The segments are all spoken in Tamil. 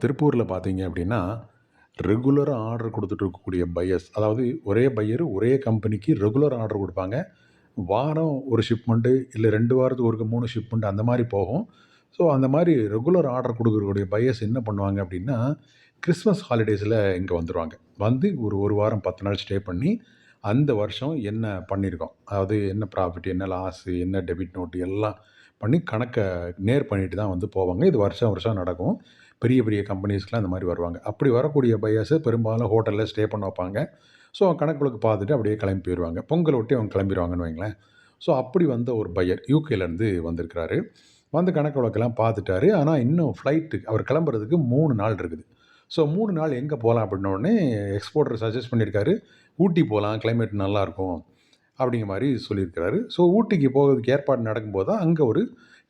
திருப்பூரில் பார்த்தீங்க அப்படின்னா ரெகுலராக ஆர்டர் கொடுத்துட்டு இருக்கக்கூடிய பையர்ஸ் அதாவது ஒரே பையர் ஒரே கம்பெனிக்கு ரெகுலர் ஆர்டர் கொடுப்பாங்க. வாரம் ஒரு ஷிப்மெண்ட்டு இல்லை ரெண்டு வாரத்துக்கு ஒரு மூணு ஷிப்மெண்ட் அந்த மாதிரி போகும். ஸோ அந்த மாதிரி ரெகுலர் ஆர்டர் கொடுக்கக்கூடிய பையர்ஸ் என்ன பண்ணுவாங்க அப்படின்னா கிறிஸ்மஸ் ஹாலிடேஸில் இங்கே வந்துடுவாங்க வந்து ஒரு ஒரு வாரம் பத்து நாள் ஸ்டே பண்ணி அந்த வருஷம் என்ன பண்ணியிருக்கோம் அதாவது என்ன ப்ராஃபிட் என்ன லாஸு என்ன டெபிட் நோட்டு எல்லாம் பண்ணி கணக்கை நேர் பண்ணிட்டு தான் வந்து போவாங்க. இது வருஷம் வருஷம் நடக்கும். பெரிய பெரிய கம்பெனிஸ்க்கெலாம் இந்த மாதிரி வருவாங்க. அப்படி வரக்கூடிய பையர்ஸை பெரும்பாலும் ஹோட்டலில் ஸ்டே பண்ண வைப்பாங்க. ஸோ கணக்குகளுக்கு பார்த்துட்டு அப்படியே கிளம்பி போயிடுவாங்க. பொங்கல் ஒட்டி அவங்க கிளம்பிடுவாங்கன்னு வைங்களேன். ஸோ அப்படி வந்த ஒரு பையர் யூகேலேருந்து வந்திருக்கிறாரு. வந்து கணக்கு வழக்கெல்லாம் பார்த்துட்டாரு. ஆனால் இன்னும் ஃப்ளைட்டு அவர் கிளம்புறதுக்கு மூணு நாள் இருக்குது. ஸோ மூணு நாள் எங்கே போகலாம் அப்படின்னோடனே எக்ஸ்போர்ட்டர் சஜஸ்ட் பண்ணியிருக்காரு. ஊட்டி போகலாம். கிளைமேட் நல்லாயிருக்கும். அப்படிங்கிற மாதிரி சொல்லியிருக்கிறாரு. ஸோ ஊட்டிக்கு போகிறதுக்கு ஏற்பாடு நடக்கும்போது தான் அங்கே ஒரு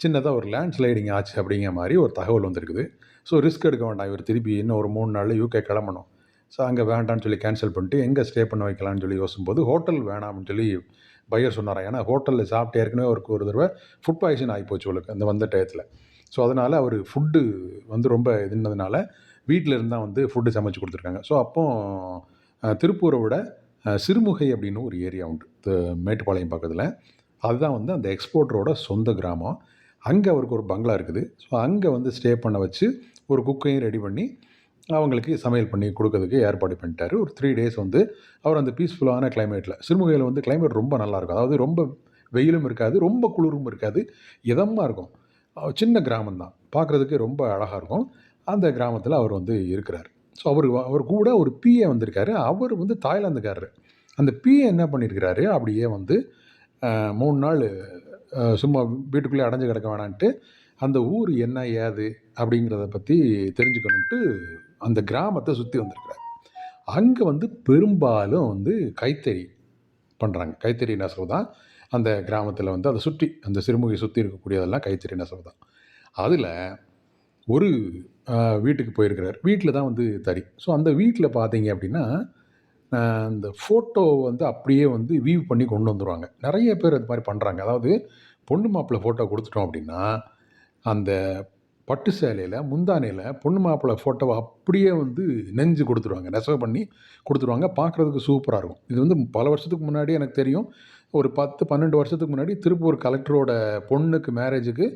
சின்னதாக ஒரு லேண்ட் ஸ்லைடிங் ஆச்சு அப்படிங்கிற மாதிரி ஒரு தகவல் வந்திருக்குது. ஸோ ரிஸ்க் எடுக்க வேண்டாம். இவர் திருப்பி இன்னும் ஒரு மூணு நாளில் யூகே கிளம்பணும். ஸோ அங்கே வேண்டாம்னு சொல்லி கேன்சல் பண்ணிட்டு எங்கே ஸ்டே பண்ண வைக்கலாம்னு சொல்லி யோசிக்கும்போது ஹோட்டல் வேணாம்னு சொல்லி பையர் சொன்னாராம். ஏன்னா ஹோட்டலில் சாப்பிட்டு ஏற்கனவே அவருக்கு ஒரு தடவை ஃபுட் பாய்சன் ஆகிப்போச்சு உங்களுக்கு அந்த வந்த டயத்தில். ஸோ அதனால் அவர் ஃபுட்டு வந்து ரொம்ப இதுனதுனால வீட்டில் இருந்தால் வந்து ஃபுட்டு சமைச்சு கொடுத்துருக்காங்க. ஸோ அப்போ திருப்பூரை விட சிறுமுகை அப்படின்னு ஒரு ஏரியா உண்டு. மேட்டுப்பாளையம் பக்கத்தில். அதுதான் வந்து அந்த எக்ஸ்போர்ட்டரோட சொந்த கிராமம். அங்கே அவருக்கு ஒரு பங்களா இருக்குது. ஸோ அங்கே வந்து ஸ்டே பண்ண வச்சு ஒரு குக்கையும் ரெடி பண்ணி அவங்களுக்கு சமையல் பண்ணி கொடுக்கறதுக்கு ஏற்பாடு பண்ணிட்டார். ஒரு த்ரீ டேஸ் வந்து அவர் அந்த பீஸ்ஃபுல்லான கிளைமேட்டில் சிறுமுகையில் வந்து கிளைமேட் ரொம்ப நல்லாயிருக்கும் அதாவது ரொம்ப வெயிலும் இருக்காது ரொம்ப குளிரும் இருக்காது இதமாக இருக்கும். சின்ன கிராமம் தான். பார்க்குறதுக்கு ரொம்ப அழகாக இருக்கும். அந்த கிராமத்தில் அவர் வந்து இருக்கிறார். ஸோ அவர் அவர் கூட ஒரு பிஏ வந்திருக்காரு. அவர் வந்து தாய்லாந்துக்காரர். அந்த பிஏ என்ன பண்ணியிருக்கிறாரு அப்படியே வந்து மூணு நாள் சும்மா வீட்டுக்குள்ளே அடைஞ்சு கிடக்க வேணான்ட்டு அந்த ஊர் என்ன ஏது அப்படிங்கிறத பற்றி தெரிஞ்சுக்கணுன்ட்டு அந்த கிராமத்தை சுற்றி வந்திருக்கிறார். அங்கே வந்து பெரும்பாலும் வந்து கைத்தறி பண்ணுறாங்க கைத்தறி நெசவு தான் அந்த கிராமத்தில் வந்து அதை சுற்றி அந்த சிறுமுகை சுற்றி இருக்கக்கூடியதெல்லாம் கைத்தறி நெசவு தான். அதில் ஒரு வீட்டுக்கு போயிருக்கிறார். வீட்டில் தான் வந்து தறி. ஸோ அந்த வீட்டில் பார்த்தீங்க அப்படின்னா அந்த ஃபோட்டோ வந்து அப்படியே வந்து வியூ பண்ணி கொண்டு வந்துடுவாங்க நிறைய பேர் அது மாதிரி பண்ணுறாங்க அதாவது பொண்ணு மாப்பிள்ளை ஃபோட்டோ கொடுத்துட்டோம் அப்படின்னா அந்த பட்டு சேலையில் முந்தானையில் பொண்ணு மாப்பிள்ளை ஃபோட்டோவை அப்படியே வந்து நெஞ்சு கொடுத்துருவாங்க. நெசவு பண்ணி கொடுத்துருவாங்க. பார்க்குறதுக்கு சூப்பராக இருக்கும். இது வந்து பல வருஷத்துக்கு முன்னாடி எனக்கு தெரியும். ஒரு பத்து பன்னெண்டு வருஷத்துக்கு முன்னாடி திருப்பூர் கலெக்டரோட பொண்ணுக்கு மேரேஜுக்கு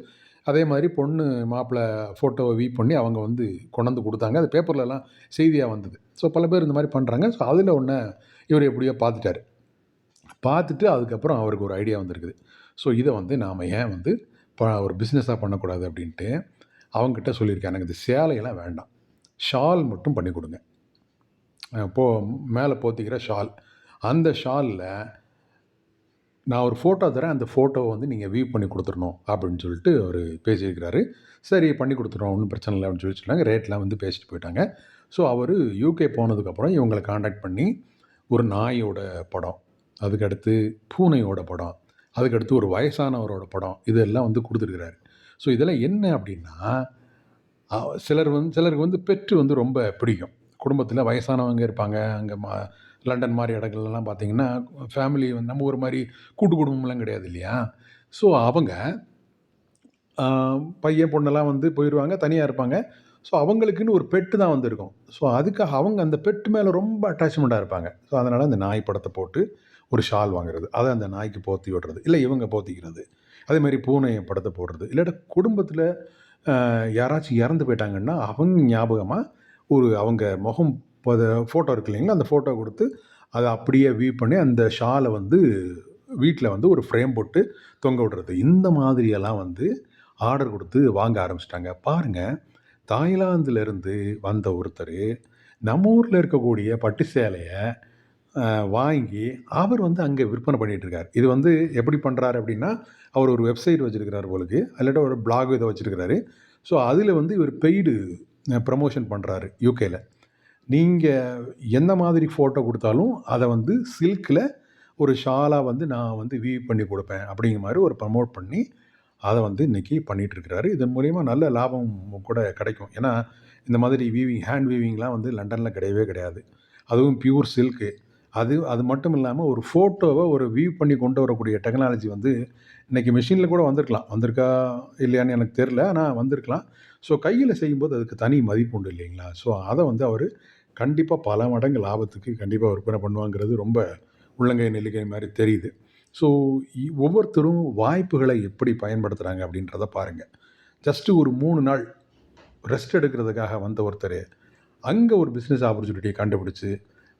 அதே மாதிரி பொண்ணு மாப்பிள்ளை ஃபோட்டோவை வீ பண்ணி அவங்க வந்து கொண்டாந்து கொடுத்தாங்க. அது பேப்பர்லலாம் செய்தியாக வந்தது. ஸோ பல பேர் இந்த மாதிரி பண்ணுறாங்க ஸோ அதில் ஒன்று இவர் எப்படியோ பார்த்துட்டாரு. பார்த்துட்டு அதுக்கப்புறம் அவருக்கு ஒரு ஐடியா வந்திருக்குது. ஸோ இதை வந்து நாம் ஏன் வந்து ப ஒரு பிஸ்னஸாக பண்ணக்கூடாது அப்படின்ட்டு அவங்ககிட்ட சொல்லியிருக்கேன் எனக்கு இந்த சேலையெல்லாம் வேண்டாம். ஷால் மட்டும் பண்ணி கொடுங்க. போ மேலே போத்திக்கிற ஷால். அந்த ஷாலில் நான் ஒரு ஃபோட்டோ தரேன் அந்த ஃபோட்டோவை வந்து நீங்கள் வியூ பண்ணி கொடுத்துடணும் அப்படின்னு சொல்லிட்டு அவர் பேசியிருக்கிறாரு. சரி பண்ணி கொடுத்துருவோம் ஒன்றும் பிரச்சனை இல்லை அப்படின்னு சொல்லி சொன்னாங்க ரேட்லாம் வந்து பேசிட்டு போயிட்டாங்க. ஸோ அவர் யூகே போனதுக்கப்புறம் இவங்களை காண்டாக்ட் பண்ணி ஒரு நாயோட படம் அதுக்கடுத்து பூனையோட படம் அதுக்கடுத்து ஒரு வயசானவரோட படம் இதெல்லாம் வந்து கொடுத்துருக்கிறாரு. ஸோ இதெல்லாம் என்ன அப்படின்னா சிலர் வந்து சிலருக்கு வந்து பெற்று வந்து ரொம்ப பிடிக்கும். குடும்பத்தில் வயசானவங்க இருப்பாங்க. அங்கே மா லண்டன் மாதிரி இடங்கள்லாம் பார்த்தீங்கன்னா ஃபேமிலி வந்து நம்ம ஒரு மாதிரி கூட்டு குடும்பம்லாம் கிடையாது இல்லையா? ஸோ அவங்க பையன் பொண்ணெல்லாம் வந்து போயிடுவாங்க தனியாக இருப்பாங்க. ஸோ அவங்களுக்குன்னு ஒரு பெட்டு தான் வந்திருக்கும். ஸோ அதுக்காக அவங்க அந்த பெட்டு மேலே ரொம்ப அட்டாச்மெண்ட்டாக இருப்பாங்க. ஸோ அதனால் அந்த நாய் படத்தை போட்டு ஒரு ஷால் வாங்குறது அதை அந்த நாய்க்கு போத்தி விடுறது இல்லை இவங்க போத்திக்கிறது. அதே மாதிரி பூனை படத்தை போடுறது. இல்லாட்ட குடும்பத்தில் யாராச்சும் இறந்து போயிட்டாங்கன்னா அவங்க ஞாபகமாக ஒரு அவங்க முகம் ஃபோட்டோ இருக்கு இல்லைங்களா? அந்த ஃபோட்டோ கொடுத்து அதை அப்படியே வியூ பண்ணி அந்த ஷாலை வந்து வீட்டில் வந்து ஒரு ஃப்ரேம் போட்டு தொங்க விடுறது. இந்த மாதிரியெல்லாம் வந்து ஆர்டர் கொடுத்து வாங்க ஆரம்பிச்சிட்டாங்க. பாருங்கள் தாய்லாந்துலேருந்து வந்த ஒருத்தர் நம்ம ஊரில் இருக்கக்கூடிய பட்டு சேலையை வாங்கி அவர் வந்து அங்கே விற்பனை பண்ணிகிட்ருக்கார் இருக்கார். இது வந்து எப்படி பண்ணுறாரு அப்படின்னா அவர் ஒரு வெப்சைட் வச்சுருக்கிறார் போலுக்கு. இல்லாட்ட ஒரு பிளாக் இதை வச்சுருக்கிறாரு. ஸோ அதில் வந்து இவர் பெய்டு ப்ரமோஷன் பண்ணுறாரு யூகேயில் நீங்கள் எந்த மாதிரி ஃபோட்டோ கொடுத்தாலும் அதை வந்து சில்கில் ஒரு ஷாலாக வந்து நான் வந்து வீவ் பண்ணி கொடுப்பேன் அப்படிங்கிற மாதிரி ஒரு ப்ரமோட் பண்ணி அதை வந்து இன்றைக்கி பண்ணிகிட்டு இருக்கிறாரு. இதன் மூலிமா நல்ல லாபம் கூட கிடைக்கும். ஏன்னா இந்த மாதிரி வீவிங் ஹேண்ட் வீவிங்லாம் வந்து லண்டனில் கிடையவே கிடையாது. அதுவும் பியூர் சில்க்கு அது அது மட்டும் இல்லாமல் ஒரு ஃபோட்டோவை ஒரு வியூ பண்ணி கொண்டு வரக்கூடிய டெக்னாலஜி வந்து இன்றைக்கி மிஷினில் கூட வந்திருக்கலாம். வந்திருக்கா இல்லையான்னு எனக்கு தெரில ஆனால் வந்திருக்கலாம். ஸோ கையில் செய்யும்போது அதுக்கு தனி மதிப்பு உண்டு இல்லைங்களா? ஸோ அதை வந்து அவர் கண்டிப்பாக பல மடங்கு லாபத்துக்கு கண்டிப்பாக விற்பனை பண்ணுவாங்கிறது ரொம்ப உள்ளங்கை நெல்லிக்கை மாதிரி தெரியுது. ஸோ ஒவ்வொருத்தரும் வாய்ப்புகளை எப்படி பயன்படுத்துகிறாங்க அப்படின்றத பாருங்கள் ஜஸ்ட்டு ஒரு மூணு நாள் ரெஸ்ட் எடுக்கிறதுக்காக வந்த ஒருத்தர் அங்கே ஒரு பிஸ்னஸ் ஆப்பர்ச்சுனிட்டியை கண்டுபிடிச்சி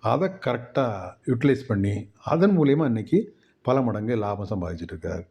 அதை கரெக்டாக யூட்டிலைஸ் பண்ணி அதன் மூலயமா இன்றைக்கி பல மடங்கு லாபம் சம்பாதிச்சிட்டுருக்கார்